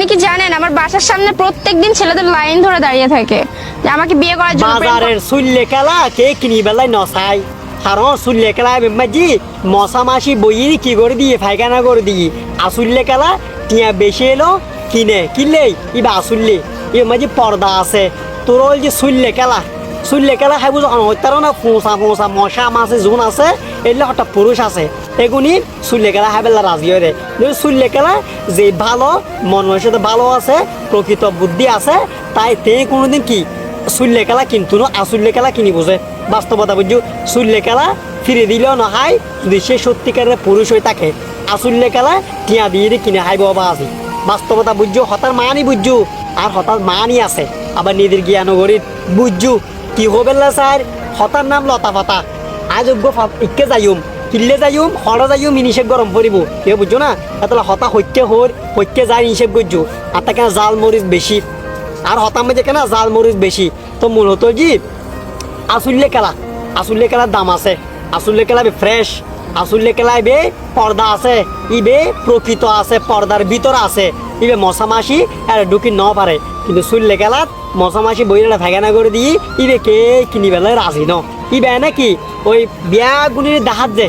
আপনি কি জানেন আমার বাসার সামনে প্রত্যেকদিন ছেলেদের লাইন ধরে দাঁড়িয়ে থাকে যে আমাকে বিয়ে করার জন্য বাজারের সুললে খেলা কে কিনি বেলাই নসাই কারণ সুললে কালা মাঝি মশা মাসি বইয়েরই কি করে দিয়ে ফাইখানা করে দিই আসুললে কালা টিয়া বেশি এলো কিনে কিনলেই ইবা আসুললে এ মাঝে পর্দা আছে। তোর ওই যে সুললে খেলা সুল্লে খেলা খাই বুঝো হত্যারও না ফোঁসা ফোঁসা মশা, মাছে, জোন আছে এগুলো হঠাৎ পুরুষ আছে। এগুনি সুল্লে খেলা খাই বেলা রাজি হয়ে দেয় সুল্লে খেলা যে ভালো মন সাথে ভালো আছে প্রকৃত বুদ্ধি আছে, তাই তে কোনোদিন কি চুল্লে খেলা কিন্তু ন আসুল্লে খেলা কিনি বোঝে বাস্তবতা বুঝছ চুল্লে খেলা ফিরে দিলেও নহাই যদি সে সত্যিকারের পুরুষ হয়ে থাকে আসুল্লে খেলা টিয়া দিয়ে কিনে হাই বাবা আছে বাস্তবতা বুঝছ হঠাৎ মানি বুঝছ আর হঠাৎ মানি আছে। আবার নিজের জ্ঞান গরিব বুঝছ কি হবেলা স্যার? হতার নাম লতা পাতা আযোগ্য ইকে যাইম কিল্লে যাইম হরা যাইম ইনিশেক গরম পড়িব কে বুঝছ না? এতলা হতা হত্যে হর হত্যে যায় ইনিশেক গজ্জু আর তাকে জাল মরিচ বেশি। আর হতা মধ্যে কেনা জাল মরিচ বেশি? তো মূলত কি? আসুল্লে খেলা আসুল্লে খেলার দাম আছে। আসুল্লে খেলা ফ্রেশ আসুল্লে খেলায় বে, পর্দা আছে। ইবে প্রকৃত আছে, পর্দার ভিতর আছে। আর ঢুকি ন পারে। কিন্তু মাসি বইরা ভেগানা করে কে কিনি বেলায় রাজি ন। নাকি ওই বিয়া গুনির দেখাত যে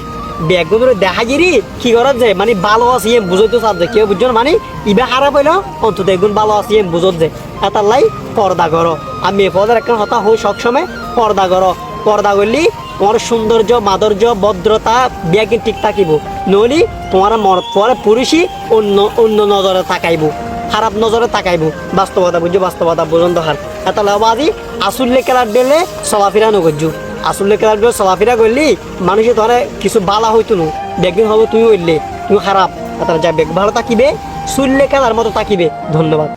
বেগুনের দেখা গিরি কি করার যে মানে ভালো আছে এম বুঝতে চার যে, কেউ বুঝছ মানে ইবে খারাপ হইল, অন্তত এগুন ভালো আছে এম বুঝত যে। এটার লাই পর্দা করো আমি মেয়ে পদের একটা কথা হই সবসময়, পর্দা করো পর্দা করলি তোমার সৌন্দর্য, মাধুর্য, ভদ্রতা বিয়া ঠিক থাকিব। নইলি তোমার মর, তোমার পুরুষই অন্য অন্য নজরে তাকাইব। খারাপ নজরে তাকাইব। বাস্তবতা বুঝছ বাস্তবতা বুঝন দোকান এটা লাবাদি আসুল্লে খেলার দিলে চলাফেরা নগরজু আসলে খেলার দিলে চলাফেরা করলি মানুষে ধরে কিছু বালা হইতো নো। বেগদিন হবে তুই হইলে, তুমি খারাপ। এটা যা বেগ ভালো তাকিবে সুল্লে খেলার মতো তাকিবে ধন্যবাদ।